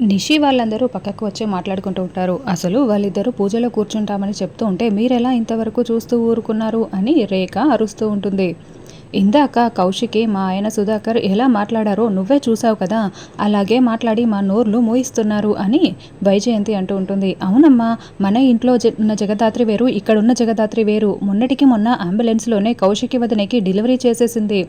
నిషి వాళ్ళందరూ పక్కకు వచ్చి మాట్లాడుకుంటూ ఉంటారు. అసలు వాళ్ళిద్దరూ పూజలో కూర్చుంటామని చెప్తూ ఉంటే మీరెలా ఇంతవరకు చూస్తూ ఊరుకున్నారు? అని రేఖ అరుస్తూ ఉంటుంది. ఇందాక కౌశికి మా ఆయన సుధాకర్ ఎలా మాట్లాడారో నువ్వే చూసావు కదా అలాగే మాట్లాడి మా నోర్లు మోయిస్తున్నారు అని వైజయంతి అంటూ ఉంటుంది. అవునమ్మా మన ఇంట్లో ఉన్న జగదాత్రి వేరు ఇక్కడున్న జగదాత్రి వేరు. మొన్నటికి మొన్న అంబులెన్స్లోనే కౌశికి వదనకి డెలివరీ చేసేసింది.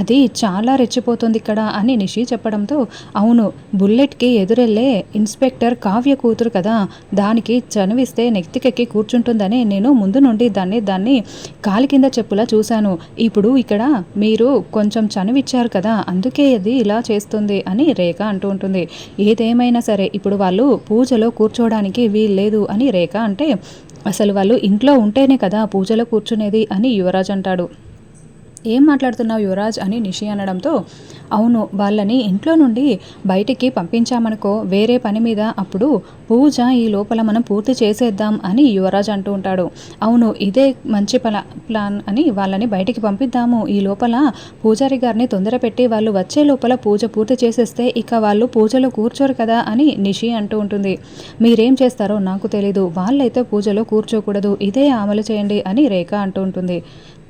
అది చాలా రెచ్చిపోతుంది ఇక్కడ అని నిషి చెప్పడంతో అవును బుల్లెట్కి ఎదురెళ్ళే ఇన్స్పెక్టర్ కావ్య కూతురు కదా దానికి చనివిస్తే నెత్తికెక్కి కూర్చుంటుందని నేను ముందు నుండి దాన్ని దాన్ని కాలి కింద చెప్పులా చూశాను. ఇప్పుడు ఇక్కడ మీరు కొంచెం చనువిచ్చారు కదా అందుకే అది ఇలా చేస్తుంది అని రేఖ అంటూ ఉంటుంది. ఏదేమైనా సరే ఇప్పుడు వాళ్ళు పూజలో కూర్చోవడానికి వీల్లేదు అని రేఖ అంటే అసలు వాళ్ళు ఇంట్లో ఉంటేనే కదా పూజలో కూర్చునేది అని యువరాజ్ అంటాడు. ఏం మాట్లాడుతున్నావు యువరాజ్ అని నిషి అనడంతో అవును వాళ్ళని ఇంట్లో నుండి బయటికి పంపించామనుకో వేరే పని మీద అప్పుడు పూజ ఈ లోపల మనం పూర్తి చేసేద్దాం అని యువరాజ్ అంటూ ఉంటాడు. అవును ఇదే మంచి ప్లా ప్లాన్ అని వాళ్ళని బయటికి పంపిద్దాము. ఈ లోపల పూజారి గారిని తొందర పెట్టి వాళ్ళు వచ్చే లోపల పూజ పూర్తి చేసేస్తే ఇక వాళ్ళు పూజలో కూర్చోరు కదా అని నిషి అంటూ ఉంటుంది. మీరేం చేస్తారో నాకు తెలీదు. వాళ్ళైతే పూజలో కూర్చోకూడదు. ఇదే అమలు చేయండి అని రేఖ అంటూ ఉంటుంది.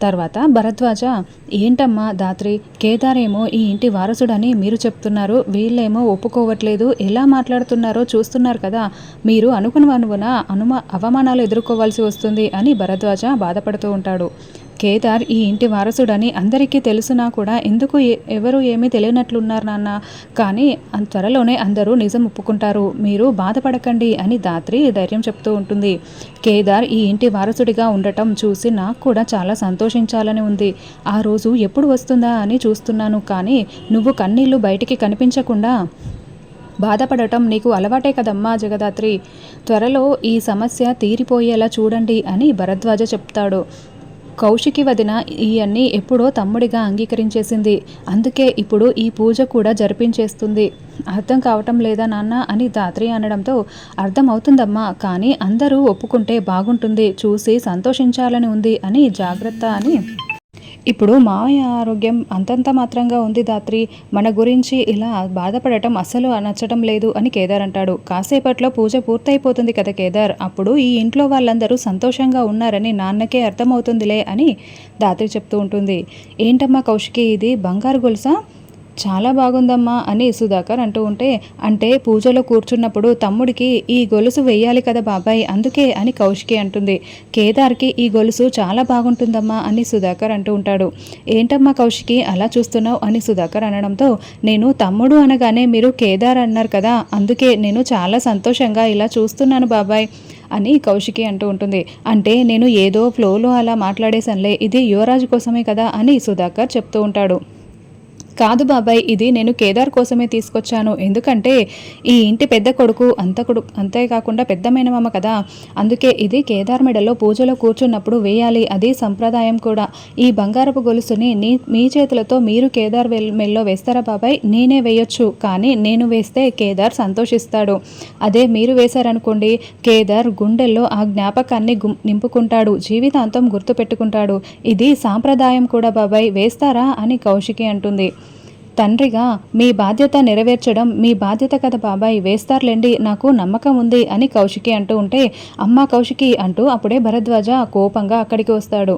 తర్వాత భరద్వాజ ఏంటమ్మా దాత్రి కేదారేమో ఈ ఇంటి వారసుడని మీరు చెప్తున్నారు వీళ్ళేమో ఒప్పుకోవట్లేదు ఎలా మాట్లాడుతున్నారో చూస్తున్నారు కదా మీరు అనుకున్న అనువున అనుమ అవమానాలు ఎదుర్కోవాల్సి వస్తుంది అని భరద్వాజ బాధపడుతూ ఉంటాడు. కేదార్ ఈ ఇంటి వారసుడని అందరికీ తెలుసునా కూడా ఎందుకు ఎవరు ఏమీ తెలియనట్లున్నారు నాన్న? కానీ త్వరలోనే అందరూ నిజం ఒప్పుకుంటారు. మీరు బాధపడకండి అని దాత్రి ధైర్యం చెప్తూ ఉంటుంది. కేదార్ ఈ ఇంటి వారసుడిగా ఉండటం చూసి నాకు కూడా చాలా సంతోషించాలని ఉంది. ఆ రోజు ఎప్పుడు వస్తుందా అని చూస్తున్నాను కానీ నువ్వు కన్నీళ్ళు బయటికి కనిపించకుండా బాధపడటం నీకు అలవాటే కదమ్మా జగదాత్రి. త్వరలో ఈ సమస్య తీరిపోయేలా చూడండి అని భరద్వాజ చెప్తాడు. కౌశికి వదిన ఇవన్నీ ఎప్పుడో తమ్ముడిగా అంగీకరించేసింది. అందుకే ఇప్పుడు ఈ పూజ కూడా జరిపించేస్తుంది. అర్థం కావటం లేదా నాన్న అని దాత్రి అనడంతో అర్థం అవుతుందమ్మా కానీ అందరూ ఒప్పుకుంటే బాగుంటుంది. చూసి సంతోషించాలని ఉంది అని జాగ్రత్త అని ఇప్పుడు మావయ్య ఆరోగ్యం అంతంత మాత్రంగా ఉంది దాత్రి. మన గురించి ఇలా బాధపడటం అస్సలు నచ్చటం లేదు అని కేదార్ అంటాడు. కాసేపట్లో పూజ పూర్తయిపోతుంది కదా కేదార్. అప్పుడు ఈ ఇంట్లో వాళ్ళందరూ సంతోషంగా ఉన్నారని నాన్నకే అర్థమవుతుందిలే అని దాత్రి చెప్తూ ఉంటుంది. ఏంటమ్మా కౌశికి ఇది? బంగారు గొలుసా? చాలా బాగుందమ్మా అని సుధాకర్ అంటూ ఉంటే అంటే పూజలో కూర్చున్నప్పుడు తమ్ముడికి ఈ గొలుసు వెయ్యాలి కదా బాబాయ్ అందుకే అని కౌశికి అంటుంది. కేదార్కి ఈ గొలుసు చాలా బాగుంటుందమ్మా అని సుధాకర్ అంటూ ఉంటాడు. ఏంటమ్మా కౌశికి అలా చూస్తున్నావు అని సుధాకర్ అనడంతో నేను తమ్ముడు అనగానే మీరు కేదార్ అన్నారు కదా అందుకే నేను చాలా సంతోషంగా ఇలా చూస్తున్నాను బాబాయ్ అని కౌశికి అంటూ ఉంటుంది. అంటే నేను ఏదో ఫ్లోలో అలా మాట్లాడేశానులే ఇది యువరాజు కోసమే కదా అని సుధాకర్ చెప్తూ ఉంటాడు. కాదు బాబాయ్ ఇది నేను కేదార్ కోసమే తీసుకొచ్చాను. ఎందుకంటే ఈ ఇంటి పెద్ద కొడుకు అంత కొడుకు అంతేకాకుండా పెద్ద మేనమామ కదా. అందుకే ఇది కేదార్ మెడలో పూజలో కూర్చున్నప్పుడు వేయాలి. అది సంప్రదాయం కూడా. ఈ బంగారపు గొలుసుని నీ మీ చేతులతో మీరు కేదార్ మెల్లో వేస్తారా బాబాయ్? నేనే వేయొచ్చు. కానీ నేను వేస్తే కేదార్ సంతోషిస్తాడు. అదే మీరు వేశారనుకోండి కేదార్ గుండెల్లో ఆ జ్ఞాపకాన్ని నింపుకుంటాడు. జీవితాంతం గుర్తుపెట్టుకుంటాడు. ఇది సాంప్రదాయం కూడా బాబాయ్. వేస్తారా అని కౌశికి అంటుంది. తండ్రిగా మీ బాధ్యత నెరవేర్చడం మీ బాధ్యత కదా బాబాయ్ వేస్తారులేండి నాకు నమ్మకం ఉంది అని కౌశికి అంటూ ఉంటే అమ్మ కౌశికి అంటూ అప్పుడే భరద్వాజ కోపంగా అక్కడికి వస్తాడు.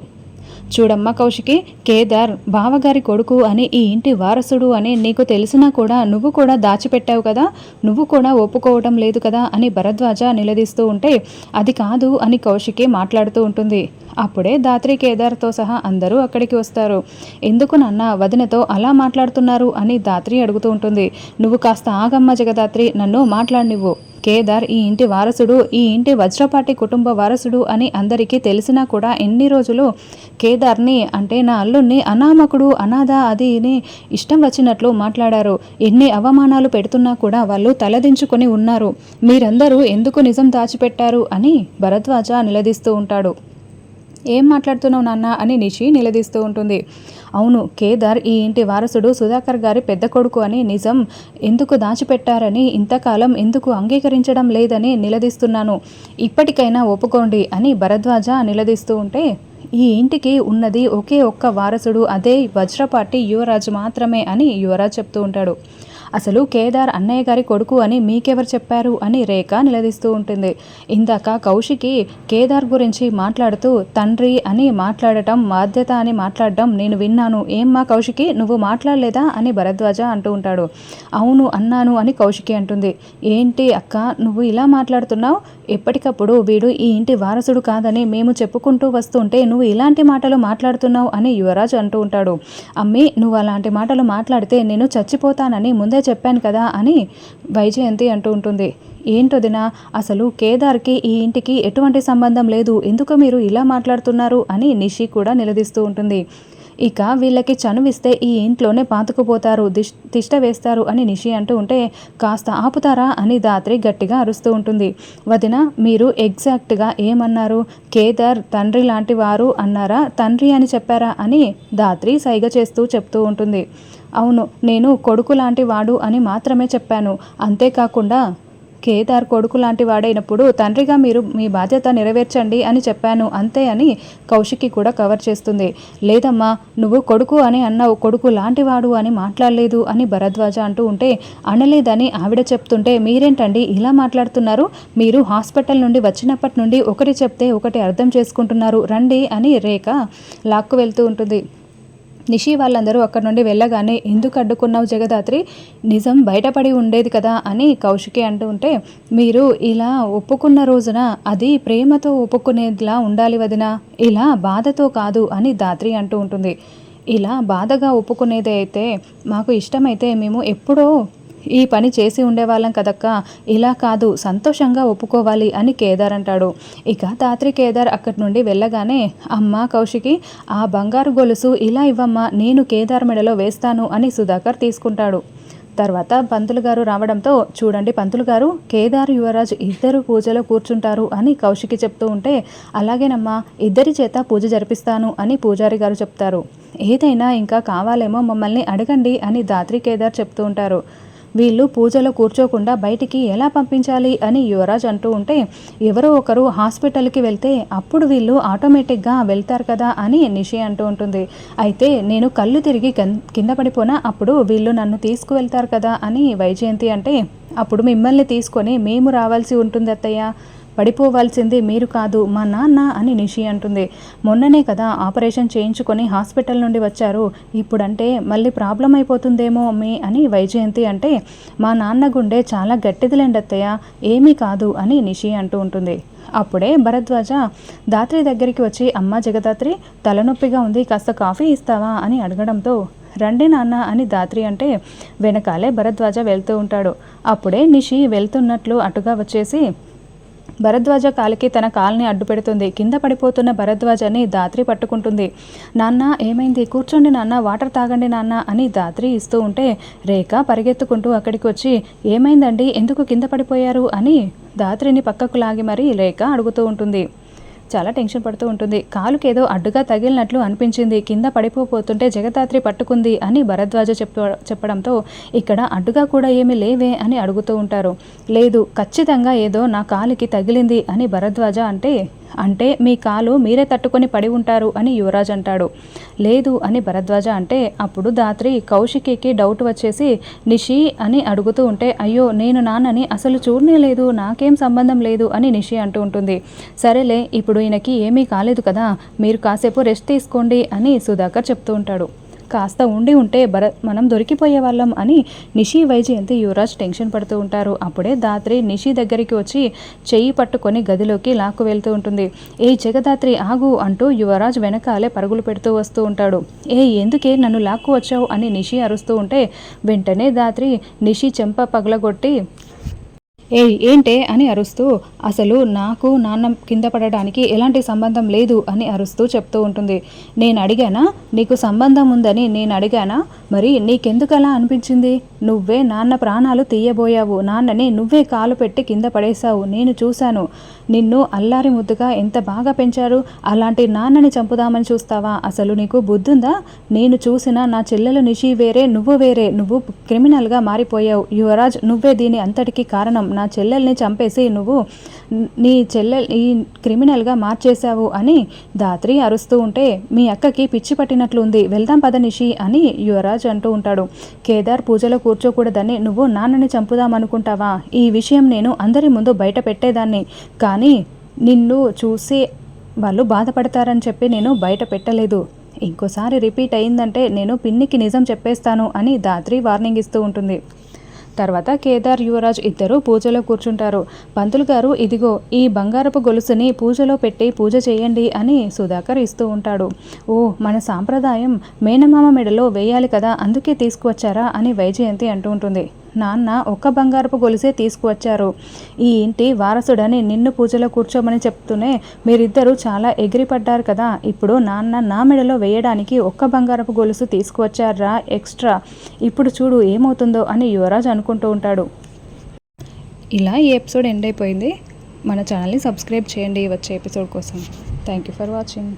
చూడమ్మ కౌశికి కేదార్ బావగారి కొడుకు అని ఈ ఇంటి వారసుడు అని నీకు తెలిసినా కూడా నువ్వు కూడా దాచిపెట్టావు కదా నువ్వు కూడా ఒప్పుకోవటం లేదు కదా అని భరద్వాజ నిలదీస్తూ ఉంటే అది కాదు అని కౌశికి మాట్లాడుతూ ఉంటుంది. అప్పుడే దాత్రి కేదార్తో సహా అందరూ అక్కడికి వస్తారు. ఎందుకు నాన్న వదినతో అలా మాట్లాడుతున్నారు అని దాత్రి అడుగుతూ ఉంటుంది. నువ్వు కాస్త ఆగమ్మ జగదాత్రి నన్ను మాట్లాడినివ్వు. కేదార్ ఈ ఇంటి వారసుడు ఈ ఇంటి వజ్రపాటి కుటుంబ వారసుడు అని అందరికీ తెలిసినా కూడా ఎన్ని రోజులు కేదార్ని అంటే నా అల్లుణ్ణి అనామకుడు అనాథ అది ఇష్టం వచ్చినట్లు మాట్లాడారు. ఎన్ని అవమానాలు పెడుతున్నా కూడా వాళ్ళు తలదించుకొని ఉన్నారు. మీరందరూ ఎందుకు నిజం దాచిపెట్టారు అని భరద్వాజ నిలదీస్తూ ఉంటాడు. ఏం మాట్లాడుతున్నావు నాన్న అని నిషి నిలదీస్తూ ఉంటుంది. అవును కేదార్ ఈ ఇంటి వారసుడు సుధాకర్ గారి పెద్ద కొడుకు అని నిజం. ఎందుకు దాచిపెట్టారని ఇంతకాలం ఎందుకు అంగీకరించడం లేదని నిలదీస్తున్నాను. ఇప్పటికైనా ఒప్పుకోండి అని భరద్వాజ నిలదీస్తూ ఉంటే ఈ ఇంటికి ఉన్నది ఒకే ఒక్క వారసుడు అదే వజ్రపాటి యువరాజు మాత్రమే అని యువరాజ్ చెప్తూ ఉంటాడు. అసలు కేదార్ అన్నయ్య గారి కొడుకు అని మీకెవరు చెప్పారు అని రేఖ నిలదీస్తూ ఉంటుంది. ఇందాక కౌశికి కేదార్ గురించి మాట్లాడుతూ తండ్రి అని మాట్లాడటం బాధ్యత అని మాట్లాడడం నేను విన్నాను. ఏమ్మా కౌశికి నువ్వు మాట్లాడలేదా? అని భరద్వాజ అంటూ ఉంటాడు. అవును అన్నాను అని కౌశికి అంటుంది. ఏంటి అక్క నువ్వు ఇలా మాట్లాడుతున్నావు? ఎప్పటికప్పుడు వీడు ఈ ఇంటి వారసుడు కాదని మేము చెప్పుకుంటూ వస్తుంటే నువ్వు ఇలాంటి మాటలు మాట్లాడుతున్నావు అని యువరాజ్ అంటూ ఉంటాడు. అమ్మి నువ్వు అలాంటి మాటలు మాట్లాడితే నేను చచ్చిపోతానని ముందే చెప్పాను కదా అని వైజయంతి అంటూ ఉంటుంది. ఏంటొదినా అసలు కేదార్కి ఈ ఇంటికి ఎటువంటి సంబంధం లేదు. ఎందుకు మీరు ఇలా మాట్లాడుతున్నారు అని నిషి కూడా నిలదీస్తూ ఉంటుంది. ఇక వీళ్ళకి చనువిస్తే ఈ ఇంట్లోనే పాతుకుపోతారు. దిష్ తిష్ట వేస్తారు అని నిషి అంటూ ఉంటే కాస్త ఆపుతారా అని దాత్రి గట్టిగా అరుస్తూ ఉంటుంది. వదిన మీరు ఎగ్జాక్ట్గా ఏమన్నారు? కేదార్ తండ్రి లాంటి వారు అన్నారా? తండ్రి అని చెప్పారా? అని దాత్రి సైగ చేస్తూ చెప్తూ ఉంటుంది. అవును నేను కొడుకు లాంటి వాడు అని మాత్రమే చెప్పాను. అంతేకాకుండా కేదార్ కొడుకు లాంటి వాడైనప్పుడు తండ్రిగా మీరు మీ బాధ్యత నెరవేర్చండి అని చెప్పాను. అంతే అని కౌశికి కూడా కవర్ చేస్తుంది. లేదమ్మా నువ్వు కొడుకు అని అన్నావు కొడుకు లాంటివాడు అని మాట్లాడలేదు అని భరద్వాజ అంటూ ఉంటే అనలేదని ఆవిడ చెప్తుంటే మీరేంటండి ఇలా మాట్లాడుతున్నారు? మీరు హాస్పిటల్ నుండి వచ్చినప్పటి నుండి ఒకటి చెప్తే ఒకటి అర్థం చేసుకుంటున్నారు. రండి అని రేఖ లాక్కు వెళ్తూ ఉంటుంది. నిషి వాళ్ళందరూ అక్కడి నుండి వెళ్ళగానే ఎందుకు అడ్డుకున్నావు జగదాత్రి? నిజం బయటపడి ఉండేది కదా అని కౌశికి అంటూ ఉంటే మీరు ఇలా ఒప్పుకున్న రోజున అది ప్రేమతో ఒప్పుకునేదిలా ఉండాలి వదిన. ఇలా బాధతో కాదు అని దాత్రి అంటూ ఉంటుంది. ఇలా బాధగా ఒప్పుకునేది అయితే మాకు ఇష్టమైతే మేము ఎప్పుడో ఈ పని చేసి ఉండేవాళ్ళం కదక్క. ఇలా కాదు సంతోషంగా ఒప్పుకోవాలి అని కేదార్ అంటాడు. ఇక తాత్రి కేదార్ అక్కడి నుండి వెళ్ళగానే అమ్మ కౌశికి ఆ బంగారు గొలుసు ఇలా ఇవ్వమ్మా నేను కేదార్ మెడలో వేస్తాను అని సుధాకర్ తీసుకుంటాడు. తర్వాత పంతులు గారు రావడంతో చూడండి పంతులు గారు కేదార్ యువరాజ్ ఇద్దరు పూజలో కూర్చుంటారు అని కౌశికి చెప్తూ ఉంటే అలాగేనమ్మా ఇద్దరి చేత పూజ జరిపిస్తాను అని పూజారి గారు చెప్తారు. ఏదైనా ఇంకా కావాలేమో మమ్మల్ని అడగండి అని దాత్రి కేదార్ చెప్తూ ఉంటారు. వీళ్ళు పూజలో కూర్చోకుండా బయటికి ఎలా పంపించాలి అని యువరాజ్ అంటూ ఉంటే ఎవరో ఒకరు హాస్పిటల్కి వెళ్తే అప్పుడు వీళ్ళు ఆటోమేటిక్గా వెళ్తారు కదా అని నిషి అంటూ ఉంటుంది. అయితే నేను కళ్ళు తిరిగి కింద పడిపోనా? అప్పుడు వీళ్ళు నన్ను తీసుకువెళ్తారు కదా అని వైజయంతి అంటే అప్పుడు మిమ్మల్ని తీసుకొని మేము రావాల్సి ఉంటుంది అత్తయ్య పడిపోవాల్సింది మీరు కాదు మా నాన్న అని నిషి అంటుంది. మొన్ననే కదా ఆపరేషన్ చేయించుకొని హాస్పిటల్ నుండి వచ్చారు. ఇప్పుడంటే మళ్ళీ ప్రాబ్లం అయిపోతుందేమో మీ అని వైజయంతి అంటే మా నాన్న గుండె చాలా గట్టిదిలేండి అత్తయ్య ఏమీ కాదు అని నిషి అంటూ ఉంటుంది. అప్పుడే భరద్వాజ దాత్రి దగ్గరికి వచ్చి అమ్మ జగదాత్రి తలనొప్పిగా ఉంది కాస్త కాఫీ ఇస్తావా? అని అడగడంతో రండి నాన్న అని దాత్రి అంటే వెనకాలే భరద్వాజ వెళ్తూ ఉంటాడు. అప్పుడే నిషి వెళ్తున్నట్లు అటుగా వచ్చేసి భరద్వాజ కాలికి తన కాల్ని అడ్డు పెడుతుంది కింద పడిపోతున్న భరద్వాజని దాత్రి పట్టుకుంటుంది. నాన్న ఏమైంది? కూర్చోండి నాన్న వాటర్ తాగండి నాన్న అని దాత్రి ఇస్తూ ఉంటే రేఖ పరిగెత్తుకుంటూ అక్కడికి వచ్చి ఏమైందండి? ఎందుకు కింద పడిపోయారు? అని దాత్రిని పక్కకు లాగి మరీ రేఖ అడుగుతూ ఉంటుంది. చాలా టెన్షన్ పడుతూ ఉంటుంది. కాలుకి ఏదో అడ్డుగా తగిలినట్లు అనిపించింది. కింద పడిపోతుంటే జగదాత్రి పట్టుకుంది అని భరద్వాజ చెప్ప చెప్పడంతో ఇక్కడ అడ్డుగా కూడా ఏమీ లేవే అని అడుగుతూ ఉంటారు. లేదు ఖచ్చితంగా ఏదో నా కాలుకి తగిలింది అని భరద్వాజ అంటే అంటే మీ కాలు మీరే తట్టుకొని పడి ఉంటారు అని యువరాజ్ అంటాడు. లేదు అని భరద్వాజ అంటే అప్పుడు దాత్రి కౌశికికి డౌట్ వచ్చేసి నిషి అని అడుగుతూ ఉంటే అయ్యో నేను నాన్నని అసలు చూడనే లేదు నాకేం సంబంధం లేదు అని నిషి అంటూ ఉంటుంది. సరేలే ఇప్పుడు ఈయనకి ఏమీ కాలేదు కదా మీరు కాసేపు రెస్ట్ తీసుకోండి అని సుధాకర్ చెప్తూ ఉంటాడు. కాస్త ఉండి ఉంటే భర మనం దొరికిపోయే వాళ్ళం అని నిషి వైజయంతి యువరాజ్ టెన్షన్ పడుతూ ఉంటారు. అప్పుడే దాత్రి నిషి దగ్గరికి వచ్చి చెయ్యి పట్టుకొని గదిలోకి లాక్కు వెళ్తూ ఉంటుంది. ఏ జగదాత్రి ఆగు అంటూ యువరాజ్ వెనకాలే పరుగులు పెడుతూ వస్తూ ఉంటాడు. ఏ ఎందుకే నన్ను లాక్కు వచ్చావు అని నిషి అరుస్తూ ఉంటే వెంటనే దాత్రి నిషి చెంప పగలగొట్టి ఏయ్ ఏంటే అని అరుస్తూ అసలు నాకు నాన్న కింద పడడానికి ఎలాంటి సంబంధం లేదు అని అరుస్తూ చెప్తూ ఉంటుంది. నేను అడిగానా? నీకు సంబంధం ఉందని నేను అడిగానా? మరి నీకెందుకు అలా అనిపించింది? నువ్వే నాన్న ప్రాణాలు తీయబోయావు. నాన్నని నువ్వే కాలు పెట్టి కింద పడేశావు. నేను చూశాను. నిన్ను అల్లారి ముద్దుగా ఎంత బాగా పెంచారు? అలాంటి నాన్నని చంపుదామని చూస్తావా? అసలు నీకు బుద్ధుందా? నేను చూసిన నా చెల్లెలు నిషి వేరే నువ్వు వేరే. నువ్వు క్రిమినల్గా మారిపోయావు. యువరాజ్ నువ్వే దీని అంతటికి కారణం. నా చెల్లెల్ని చంపేసి నువ్వు నీ చెల్లెల్ ఈ క్రిమినల్గా మార్చేశావు అని దాత్రి అరుస్తూ ఉంటే మీ అక్కకి పిచ్చి పట్టినట్లు ఉంది వెళ్దాం పద నిషి అని యువరాజ్ అంటూ ఉంటాడు. కేదార్ పూజలో కూర్చోకూడదని నువ్వు నాన్నని చంపుదామనుకుంటావా? ఈ విషయం నేను అందరి ముందు బయట పెట్టేదాన్ని. కానీ నిన్ను చూసి వాళ్ళు బాధపడతారని చెప్పి నేను బయట పెట్టలేదు. ఇంకోసారి రిపీట్ అయిందంటే నేను పిన్నికి నిజం చెప్పేస్తాను అని దాత్రి వార్నింగ్ ఇస్తూ ఉంటుంది. తర్వాత కేదార్ యువరాజ్ ఇద్దరు పూజలో కూర్చుంటారు. పంతులు గారు ఇదిగో ఈ బంగారపు గొలుసుని పూజలో పెట్టి పూజ చేయండి అని సుధాకర్ ఇస్తూ ఉంటాడు. ఓ మన సాంప్రదాయం మేనమామ మెడలో వేయాలి కదా అందుకే తీసుకువచ్చారా? అని వైజయంతి అంటూ ఉంటుంది. నాన్న ఒక్క బంగారపు గొలుసే తీసుకువచ్చారు. ఈ ఇంటి వారసుడని నిన్ను పూజలో కూర్చోమని చెప్తూనే మీరిద్దరూ చాలా ఎగిరిపడ్డారు కదా. ఇప్పుడు నాన్న నా మెడలో వేయడానికి ఒక్క బంగారపు గొలుసు తీసుకువచ్చారా ఎక్స్ట్రా? ఇప్పుడు చూడు ఏమవుతుందో అని యువరాజ్ అనుకుంటూ ఉంటాడు. ఇలా ఈ ఎపిసోడ్ ఎండ్ అయిపోయింది. మన ఛానల్ని సబ్స్క్రైబ్ చేయండి వచ్చే ఎపిసోడ్ కోసం. Thank you for watching.